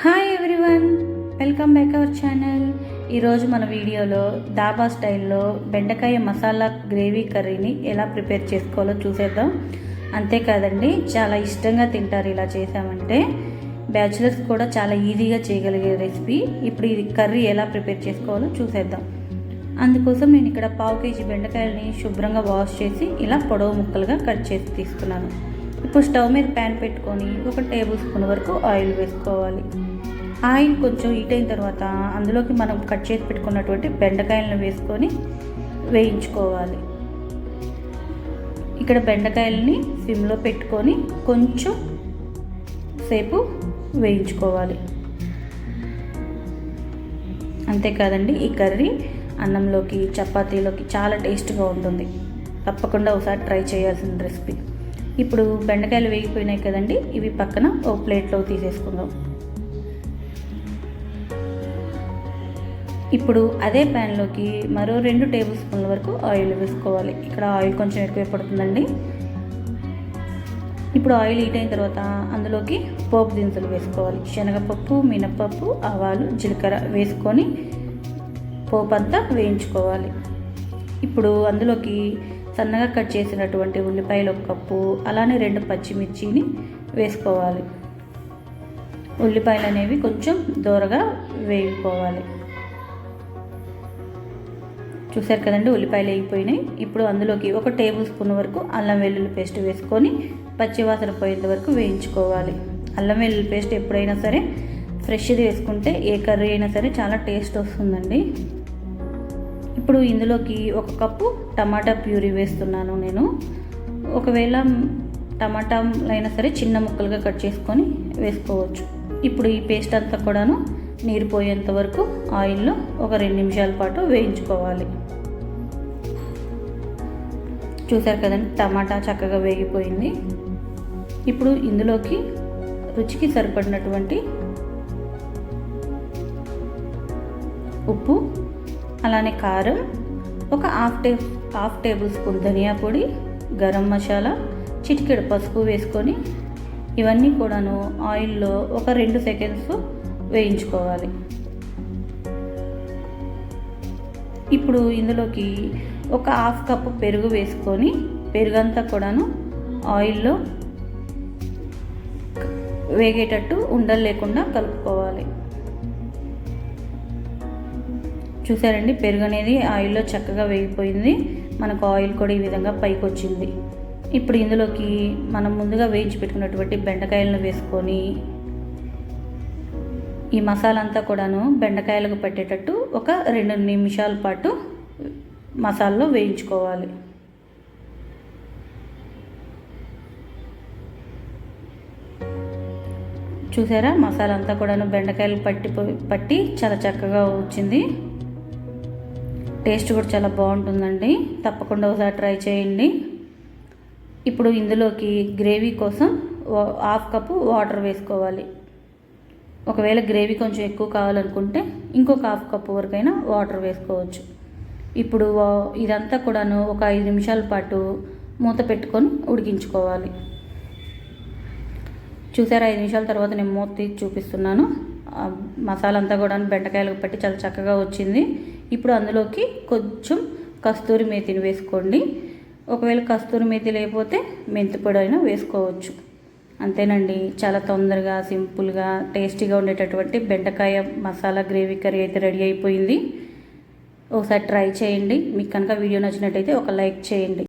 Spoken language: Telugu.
Hi everyone welcome back our channel ఈరోజు మన వీడియోలో దాబా స్టైల్లో బెండకాయ మసాలా గ్రేవీ కర్రీని ఎలా ప్రిపేర్ చేసుకోవాలో చూసేద్దాం. అంతేకాదండి చాలా ఇష్టంగా తింటారు ఇలా చేసామంటే బ్యాచులర్స్ కూడా చాలా ఈజీగా చేయగలిగే రెసిపీ. ఇప్పుడు ఇది కర్రీ ఎలా ప్రిపేర్ చేసుకోవాలో చూసేద్దాం. అందుకోసం నేను ఇక్కడ పావు కేజీ బెండకాయలని శుభ్రంగా వాష్ చేసి ఇలా పొడవు ముక్కలుగా కట్ చేసి తీసుకున్నాను. ఇప్పుడు స్టవ్ మీద ప్యాన్ పెట్టుకొని ఒక టేబుల్ స్పూన్ వరకు ఆయిల్ వేసుకోవాలి. ఆయిల్ కొంచెం హీట్ అయిన తర్వాత అందులోకి మనం కట్ చేసి పెట్టుకున్నటువంటి బెండకాయలను వేసుకొని వేయించుకోవాలి. ఇక్కడ బెండకాయలని సిమ్లో పెట్టుకొని కొంచెం సేపు వేయించుకోవాలి. అంతేకాదండి ఈ కర్రీ అన్నంలోకి చపాతీలోకి చాలా టేస్ట్గా ఉంటుంది. తప్పకుండా ఒకసారి ట్రై చేయాల్సిన రెసిపీ. ఇప్పుడు బెండకాయలు వేగిపోయినాయి కదండి ఇవి పక్కన ఒక ప్లేట్లో తీసేసుకుందాం. ఇప్పుడు అదే ప్యాన్లోకి మరో రెండు టేబుల్ స్పూన్ల వరకు ఆయిల్ వేసుకోవాలి. ఇక్కడ ఆయిల్ కొంచెం ఎక్కువ పడుతుందండి. ఇప్పుడు ఆయిల్ హీట్ అయిన తర్వాత అందులోకి పోపు దినుసులు వేసుకోవాలి. శనగపప్పు మినపప్పు ఆవాలు జీలకర్ర వేసుకొని పోపు అంతా వేయించుకోవాలి. ఇప్పుడు అందులోకి సన్నగా కట్ చేసినటువంటి ఉల్లిపాయలు ఒక కప్పు అలానే రెండు పచ్చిమిర్చిని వేసుకోవాలి. ఉల్లిపాయలు అనేవి కొంచెం దూరగా వేగిపోవాలి. చూసారు కదండి ఉల్లిపాయలు వేగిపోయినాయి. ఇప్పుడు అందులోకి ఒక టేబుల్ స్పూన్ వరకు అల్లం వెల్లుల్లి పేస్ట్ వేసుకొని పచ్చివాసన పోయేంత వరకు వేయించుకోవాలి. అల్లం వెల్లుల్లి పేస్ట్ ఎప్పుడైనా సరే ఫ్రెష్ది వేసుకుంటే ఏ కర్రీ అయినా సరే చాలా టేస్ట్ వస్తుందండి. ఇప్పుడు ఇందులోకి ఒక కప్పు టమాటా ప్యూరీ వేస్తున్నాను నేను. ఒకవేళ టమాటా అయినా సరే చిన్న ముక్కలుగా కట్ చేసుకొని వేసుకోవచ్చు. ఇప్పుడు ఈ పేస్ట్ అంతా కూడాను నీరు పోయేంత వరకు ఆయిల్లో ఒక రెండు నిమిషాల పాటు వేయించుకోవాలి. చూసారు కదండి టమాటా చక్కగా వేగిపోయింది. ఇప్పుడు ఇందులోకి రుచికి సరిపడినటువంటి ఉప్పు అలానే కారం ఒక హాఫ్ టే హాఫ్ టేబుల్ స్పూన్ ధనియా పొడి గరం మసాలా చిటికెడు పసుపు వేసుకొని ఇవన్నీ కూడాను ఆయిల్లో ఒక రెండు సెకండ్స్ వేయించుకోవాలి. ఇప్పుడు ఇందులోకి ఒక హాఫ్ కప్పు పెరుగు వేసుకొని పెరుగంతా కూడాను ఆయిల్లో వేగేటట్టు ఉండలు లేకుండా కలుపుకోవాలి. చూసారండి పెరుగు అనేది ఆయిల్లో చక్కగా వేగిపోయింది. మనకు ఆయిల్ కూడా ఈ విధంగా పైకి వచ్చింది ఇప్పుడు ఇందులోకి మనం ముందుగా వేయించి పెట్టుకున్నటువంటి బెండకాయలను వేసుకొని ఈ మసాలా అంతా కూడాను బెండకాయలకు పట్టేటట్టు ఒక రెండు నిమిషాల పాటు మసాలాలో వేయించుకోవాలి. చూసారా? మసాలా అంతా కూడాను బెండకాయలు పట్టి పట్టి చాలా చక్కగా వచ్చింది. టేస్ట్ కూడా చాలా బాగుంటుందండి. తప్పకుండా ఒకసారి ట్రై చేయండి. ఇప్పుడు ఇందులోకి గ్రేవీ కోసం హాఫ్ కప్పు వాటర్ వేసుకోవాలి. ఒకవేళ గ్రేవీ కొంచెం ఎక్కువ కావాలనుకుంటే ఇంకొక హాఫ్ కప్ వరకైనా వాటర్ వేసుకోవచ్చు. ఇప్పుడు ఇదంతా కూడాను ఒక ఐదు నిమిషాల పాటు మూత పెట్టుకొని ఉడికించుకోవాలి. చూసారా ఐదు నిమిషాల తర్వాత నేను మూత తీసి చూపిస్తున్నాను. మసాలా అంతా కూడా బెండకాయలకు పెట్టి చాలా చక్కగా వచ్చింది. ఇప్పుడు అందులోకి కొంచెం కస్తూరి మేతిని వేసుకోండి. ఒకవేళ కస్తూరి మేతి లేకపోతే మెంతిపొడి అయినా వేసుకోవచ్చు. అంతేనండి. చాలా తొందరగా సింపుల్గా టేస్టీగా ఉండేటటువంటి బెండకాయ మసాలా గ్రేవీ కర్రీ అయితే రెడీ అయిపోయింది. ఒకసారి ట్రై చేయండి. మీకు కనుక వీడియో నచ్చినట్టయితే ఒక లైక్ చేయండి.